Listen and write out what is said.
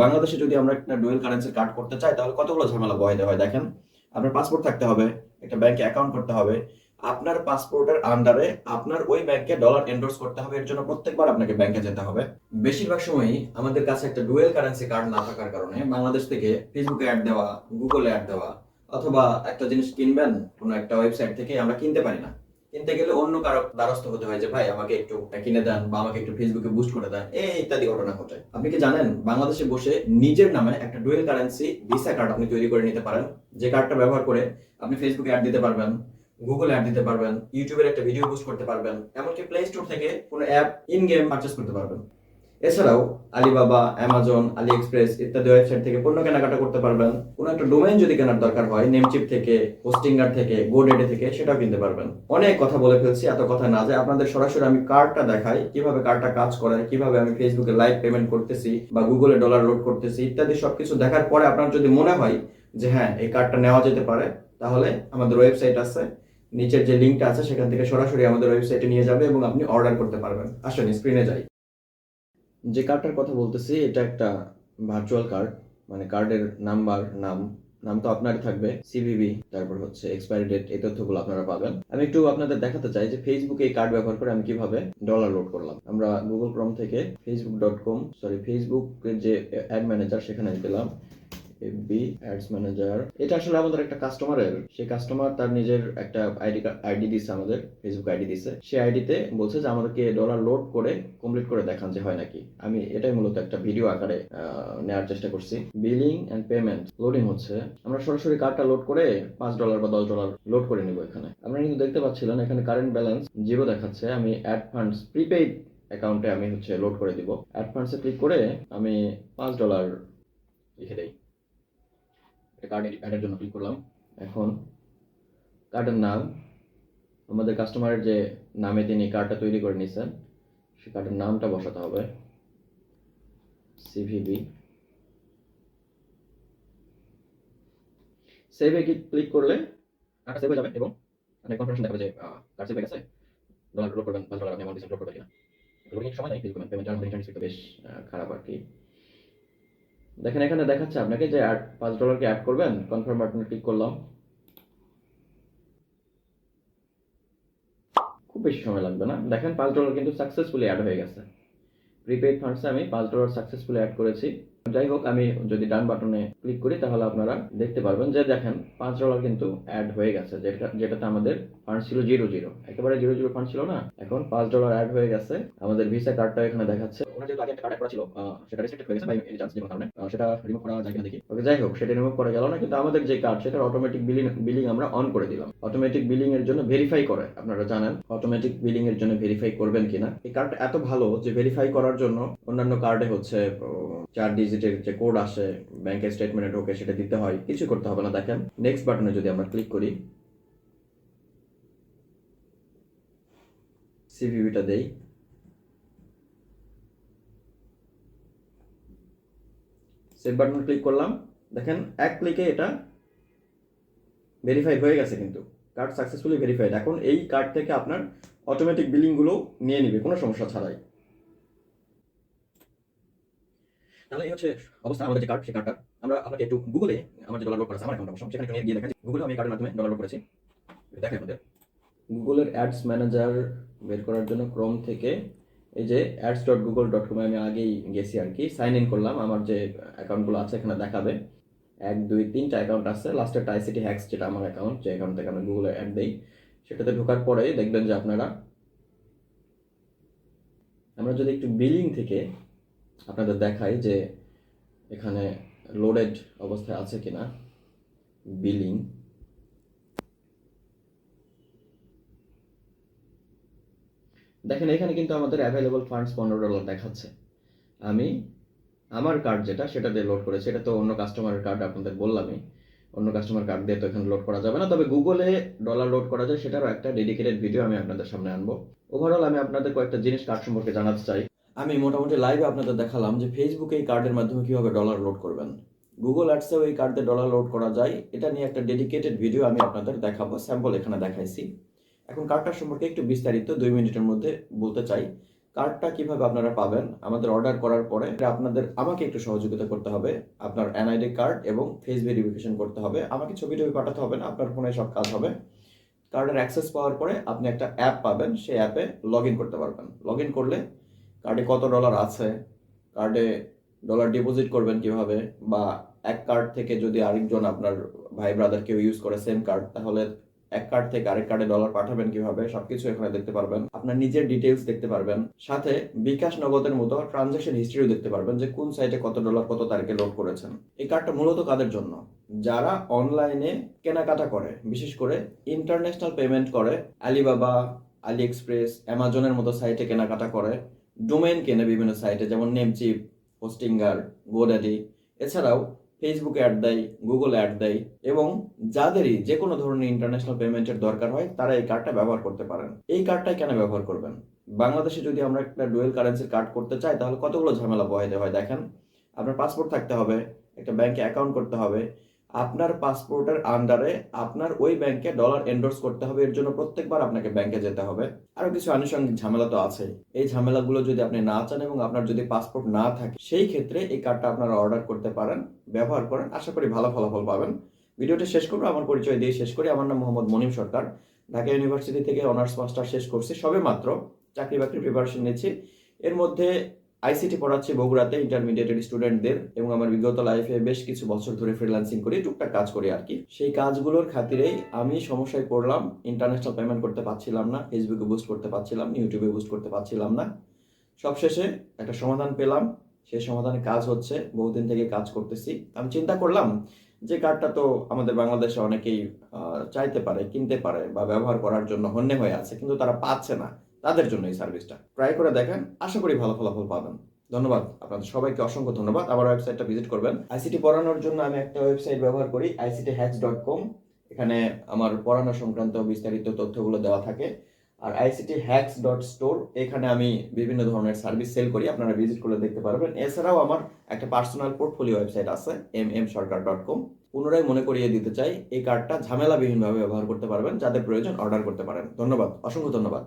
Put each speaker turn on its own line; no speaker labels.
বাংলাদেশে যদি আমরা একটা ডুয়েল কারেন্সি কার্ড করতে চাই, তাহলে কতগুলো ঝামেলা বহাইতে হয়? দেখেন, আপনার পাসপোর্ট থাকতে হবে, একটা ব্যাংকে অ্যাকাউন্ট করতে হবে। আপনার পাসপোর্টের আন্ডারে আপনার ওই ব্যাংকে ডলার এন্ডোর্স করতে হবে, এর জন্য প্রত্যেকবার আপনাকে ব্যাংকে যেতে হবে। বেশিরভাগ সময়ই আমাদের কাছে একটা ডুয়েল কারেন্সি কার্ড না থাকার কারণে বাংলাদেশ থেকে ফেসবুকে অ্যাড দেওয়া গুগলে অ্যাড দেওয়া, অথবা একটা জিনিস কিনবেন, কোনো একটা ওয়েবসাইট থেকে আমরা কিনতে পারি না। কিনতে গেলে অন্য কারও দ্বারস্থ হতে হয় যে, ভাই, আমাকে একটু কিনে দেন বা আমাকে একটু ফেসবুকে বুস্ট করে দেন। এই ইত্যাদি ঘটনা ঘটে। আপনি কি জানেন, বাংলাদেশে বসে নিজের নামে একটা ডুয়েল কারেন্সি ভিসা কার্ড আপনি তৈরি করে নিতে পারেন। যে কার্ডটা ব্যবহার করে আপনি ফেসবুকে অ্যাড দিতে পারবেন গুগল অ্যাড দিতে পারবেন ইউটিউবের একটা ভিডিও বুস্ট করতে পারবেন, এমনকি প্লে স্টোর থেকে কোনো অ্যাপ ইন গেম পারচেস করতে পারবেন। এছাড়াও আলিবাবা, অ্যামাজন আলি এক্সপ্রেস ইত্যাদি ওয়েবসাইট থেকে পণ্য কেনাকাটা করতে পারবেন। কোনো একটা ডোমেইন যদি কেনার দরকার হয় নেমচিপ থেকে হোস্টিঙ্গার থেকে গোডেডে থেকে, সেটাও কিনতে পারবেন। অনেক কথা বলে ফেলছি, এত কথা না যে আপনাদের সরাসরি আমি কার্ডটা দেখাই, কীভাবে কার্ডটা কাজ করে, কীভাবে আমি ফেসবুকে লাইভ পেমেন্ট করতেছি বা গুগলে ডলার লোড করতেছি ইত্যাদি সবকিছু দেখার পরে আপনার যদি মনে হয় যে হ্যাঁ এই কার্ডটা নেওয়া যেতে পারে, তাহলে আমাদের ওয়েবসাইট আছে। নিচের যে লিঙ্কটা আছে, সেখান থেকে সরাসরি আমাদের ওয়েবসাইটে নিয়ে যাবে এবং আপনি অর্ডার করতে পারবেন। আসেন স্ক্রিনে যাই। যে কার্ডটার কথা বলতেছি, এটা একটা ভার্চুয়াল কার্ড মানে কার্ডের নাম্বার নাম নাম তো আপনারই থাকবে সিভিভি তারপর হচ্ছে এক্সপায়ারি ডেট এই তথ্যগুলো আপনারা পাবেন। আমি একটু আপনাদের দেখাতে চাই যে ফেসবুকে এই কার্ড ব্যবহার করে আমি কীভাবে ডলার লোড করলাম। আমরা গুগল ক্রম থেকে ফেসবুক ডট কম সরি ফেসবুকের যে অ্যাড ম্যানেজার সেখানে দিলাম এফবি অ্যাডস ম্যানেজার এটা আসলে আমাদের একটা কাস্টমারের সেই কাস্টমার তার নিজের একটা আইডি আইডি দিছে আমাদের ফেসবুক আইডি দিছে। সেই আইডিতে বলছে যে আমাদেরকে ডলার লোড করে কমপ্লিট করে দেখান যে হয় নাকি। আমি এটাই মূলত একটা ভিডিও আকারে নেওয়ার চেষ্টা করছি। বিলিং এন্ড পেমেন্ট লোডিং হচ্ছে। আমরা সরাসরি কার্ডটা লোড করে পাঁচ ডলার বা দশ ডলার লোড করে নিব এখানে। আপনারা কিন্তু দেখতে পাচ্ছিলেন এখানে কারেন্ট ব্যালেন্স জিরো দেখাচ্ছে। আমি অ্যাড ফান্ডস প্রিপেইড অ্যাকাউন্টে আমি হচ্ছে লোড করে দিব। অ্যাড ফান্ডসে ক্লিক করে আমি পাঁচ ডলার লিখে দেই। কার্ড অ্যাডের জন্য ক্লিক করলাম। এখন কার্ডের নাম, আমাদের কাস্টমারের যে নামে তিনি কার্ডটা তৈরি করে নিয়েছেন সে কার্ডের নামটা বসাতে হবে। সিভিবি সেভে ক্লিক করলে সেভ হয়ে যাবে এবং অনেক কনফার্মেশন দেখাবে যে কার্ড সেভ হয়ে গেছে। ডলার লোড করবেন ডলার আপনি অ্যামাউন্ট করবেন কিনা। সময় নেই পেমেন্ট বেশ খারাপ আর কি। দেখেন এখানে দেখাচ্ছে আপনাকে যে অ্যাড পাঁচ ডলারকে অ্যাড করবেন কনফার্ম বাটনে ক্লিক করলাম। খুব বেশি সময় লাগবে না। দেখেন পাঁচ ডলার কিন্তু সাকসেসফুলি অ্যাড হয়ে গেছে। প্রিপেড ফান্ডসে আমি পাঁচ ডলার সাকসেসফুলি অ্যাড করেছি। যাই হোক, আমি যদি ডান বাটনে ক্লিক করি, তাহলে আপনারা দেখতে পারবেন যে দেখেন পাঁচ ডলার কিন্তু অ্যাড হয়ে গেছে, যেটা যেটাতে আমাদের ফান্ড ছিল জিরো জিরো একেবারে জিরো জিরো ফান্ড ছিল না। এখন পাঁচ ডলার অ্যাড হয়ে গেছে। আমাদের ভিসা কার্ডটা এখানে দেখাচ্ছে। ওনার যেহেতু আগে একটা কার্ড করা ছিল সেটা রেস্ট্রিক্টেড হয়ে গেছে বা এই চান্স কারণে। সেটা রিমুভ করা যায় কিনা দেখি। ওকে যাই হোক সেটা রিমুভ করা গেল না কিন্তু আমাদের যে কার্ড সেটা অটোমেটিক বিলিং বিলিং আমরা অন করে দিলাম। অটোমেটিক বিলিং এর জন্য ভেরিফাই করে আপনারা জানেন। অটোমেটিক বিলিং এর জন্য ভেরিফাই করবেন কিনা। এই কার্ডটা এত ভালো যে ভেরিফাই করার জন্য অন্যান্য কার্ডে হচ্ছে চার ডিজিটের যে কোড আসে ব্যাংকের স্টেটমেন্টে ঢোকে সেটা দিতে হয়। কিছু করতে হবে না দেখেন। নেক্সট বাটনে যদি আমরা ক্লিক করি সিভিভিটা দেই। সেভ বাটন ক্লিক করলাম। দেখেন এক ক্লিকে এটা ভেরিফাই হয়ে গেছে কিন্তু। কার্ড সাকসেসফুলি ভেরিফাইড এখন এই কার্ড থেকে আপনার অটোমেটিক বিলিংগুলো নিয়ে নিবে কোনো সমস্যা ছাড়াই। তাহলে এই হচ্ছে অবস্থা আমাদের যে কার্ড সেই কার্ডটা আমরা আপনাকে একটু গুগলে আমার যে ডলার লোড করা আমার অ্যাকাউন্ট অবশ্য সেখানে একটু নিয়ে গিয়ে দেখাচ্ছি। গুগলে আমি কার্ডের মাধ্যমে ডলার লোড করেছি। দেখাই আপনাদের গুগলের অ্যাডস ম্যানেজার বের করার জন্য ক্রোম থেকে এই যে অ্যাডস ডট গুগল ডট কমে আমি আগেই গেছি আর কি। সাইন ইন করলাম, আমার যে অ্যাকাউন্টগুলো আছে এখানে দেখাবে। এক, দুই তিনটা অ্যাকাউন্ট আছে। লাস্টের আইসিটি হ্যাক্স যেটা আমার অ্যাকাউন্ট যে অ্যাকাউন্ট থেকে আমি গুগলে অ্যাড দিই, সেটাতে ঢোকার পরে দেখবেন যে আপনারা আমরা যদি একটু বিলিং থেকে আপনাদের দেখাই যে এখানে লোডেড অবস্থায় আছে কিনা বিলিং দেখেন, এখানে কিন্তু আমাদের অ্যাভেলেবল ফান্ডস পনেরো ডলার দেখাচ্ছে। আমি আমার কার্ড যেটা, সেটা দিয়ে লোড করেছি। এটা তো অন্য কাস্টমারের কার্ড আপনাদের বললামই। অন্য কাস্টমার কার্ড দিয়ে তো এখানে লোড করা যাবে না। তবে গুগলে ডলার লোড করা যায়, সেটারও একটা ডেডিকেটেড ভিডিও আমি আপনাদের সামনে আনব। ওভারঅল আমি আপনাদের কয়েকটা জিনিস কার্ড সম্পর্কে জানাতে চাই। আমি মোটামুটি লাইভে আপনাদের দেখালাম যে ফেসবুকে এই কার্ডের মাধ্যমে কীভাবে ডলার লোড করবেন। গুগল অ্যাডসেও এই কার্ড ডলার লোড করা যায়। এটা নিয়ে একটা ডেডিকেটেড ভিডিও আমি আপনাদের দেখাবো স্যাম্পল এখানে দেখাইছি। এখন কার্ডটার সম্পর্কে একটু বিস্তারিত দুই মিনিটের মধ্যে বলতে চাই। কার্ডটা কীভাবে আপনারা পাবেন? আমাদের অর্ডার করার পরে আপনাদের আমাকে একটু সহযোগিতা করতে হবে। আপনার এনআইডি কার্ড এবং ফেস ভেরিফিকেশন করতে হবে। আমাকে ছবি টবি পাঠাতে হবে না, আপনার ফোনে সব কাজ হবে। কার্ডের অ্যাক্সেস পাওয়ার পরে আপনি একটা অ্যাপ পাবেন, সেই অ্যাপে লগ ইন করতে পারবেন। লগ ইন করলে কার্ডে কত ডলার আছে কার্ডে ডলার ডিপোজিট করবেন কীভাবে, বা এক কার্ড থেকে যদি আরেকজন আপনার ভাই ব্রাদার কেউ ইউজ করে সেম কার্ড তাহলে এক কার্ড থেকে আরেক কার্ডে ডলার পাঠাবেন কীভাবে, সবকিছু এখানে দেখতে পারবেন। আপনার নিজের ডিটেলস দেখতে পারবেন। সাথে বিকাশ নগদের মতো ট্রানজাকশন হিস্ট্রিও দেখতে পারবেন যে কোন সাইটে কত ডলার কত তারিখে লোড করেছেন। এই কার্ডটা মূলত কাদের জন্য? যারা অনলাইনে কেনাকাটা করে, বিশেষ করে ইন্টারন্যাশনাল পেমেন্ট করে আলিবাবা আলি এক্সপ্রেস অ্যামাজনের মতো সাইটে কেনাকাটা করে ডোমেন কেনে বিভিন্ন সাইটে যেমন নেমচিপ হোস্টিঙ্গার গোডাডি এছাড়াও ফেসবুকে অ্যাড দেয় গুগল অ্যাড দেয় এবং যাদেরই যে কোনো ধরনের ইন্টারন্যাশনাল পেমেন্টের দরকার হয়, তারা এই কার্ডটা ব্যবহার করতে পারেন। এই কার্ডটাই কেন ব্যবহার করবেন? বাংলাদেশে যদি আমরা একটা ডুয়েল কারেন্সির কার্ড করতে চাই, তাহলে কতগুলো ঝামেলা বহাইতে হয়? দেখেন, আপনার পাসপোর্ট থাকতে হবে, একটা ব্যাংকে অ্যাকাউন্ট করতে হবে আপনার পাসপোর্টের আন্ডারে আপনার ওই ব্যাংকে ডলার এন্ডোর্স করতে হবে, এর জন্য প্রত্যেকবার আপনাকে ব্যাংকে যেতে হবে। আরও কিছু আনুষঙ্গিক ঝামেলা তো আছে। এই ঝামেলাগুলো যদি আপনি না চান এবং আপনার যদি পাসপোর্ট না থাকে, সেই ক্ষেত্রে এই কার্ডটা আপনারা অর্ডার করতে পারেন, ব্যবহার করেন, আশা করি ভালো ফলাফল পাবেন। ভিডিওটা শেষ করব, আমার পরিচয় দিয়ে শেষ করি। আমার নাম মোহাম্মদ মনিম সরকার। ঢাকা ইউনিভার্সিটি থেকে অনার্স মাস্টার শেষ করছি। সবে মাত্র চাকরি বাকরি প্রিপারেশন নিচ্ছি। এর মধ্যে আইসিটি পড়াচ্ছি বগুড়াতে ইন্টারমিডিয়েটের স্টুডেন্টদের এবং আমার বিগত লাইফে বেশ কিছু বছর ধরে ফ্রিল্যান্সিং করি টুকটাক কাজ করি আর কি। সেই কাজগুলোর খাতিরেই আমি সমস্যায় পড়লাম ইন্টারন্যাশনাল পেমেন্ট করতে পারছিলাম না ফেসবুকে বুস্ট করতে পারছিলাম ইউটিউবে বুস্ট করতে পারছিলাম না। সবশেষে একটা সমাধান পেলাম, সেই সমাধানে কাজ হচ্ছে, বহুদিন থেকে কাজ করতেছি। আমি চিন্তা করলাম যে কার্ডটা তো আমাদের বাংলাদেশে অনেকেই চাইতে পারে, কিনতে পারে বা ব্যবহার করার জন্য হন্যে হয়ে আছে, কিন্তু তারা পাচ্ছে না। তাদের জন্য এই সার্ভিসটা। ট্রাই করে দেখেন, আশা করি ভালো ফলাফল পাবেন। ধন্যবাদ আপনাদের সবাইকে, অসংখ্য ধন্যবাদ। আমার ওয়েবসাইটটা ভিজিট করবেন। আইসিটি পড়ানোর জন্য আমি একটা ওয়েবসাইট ব্যবহার করি আইসিটি হ্যাক্স ডট কম এখানে আমার পড়ানো সংক্রান্ত বিস্তারিত তথ্যগুলো দেওয়া থাকে। আর আইসিটি হ্যাক্স ডট স্টোর এখানে আমি বিভিন্ন ধরনের সার্ভিস সেল করি, আপনারা ভিজিট করে দেখতে পারবেন। এছাড়াও আমার একটা পার্সোনাল পোর্টফোলিও ওয়েবসাইট আছে M M Sarkar dot com পুনরায় মনে করিয়ে দিতে চাই, এই কার্ডটা ঝামেলাবিহীনভাবে ব্যবহার করতে পারবেন, যাদের প্রয়োজন অর্ডার করতে পারেন। ধন্যবাদ, অসংখ্য ধন্যবাদ।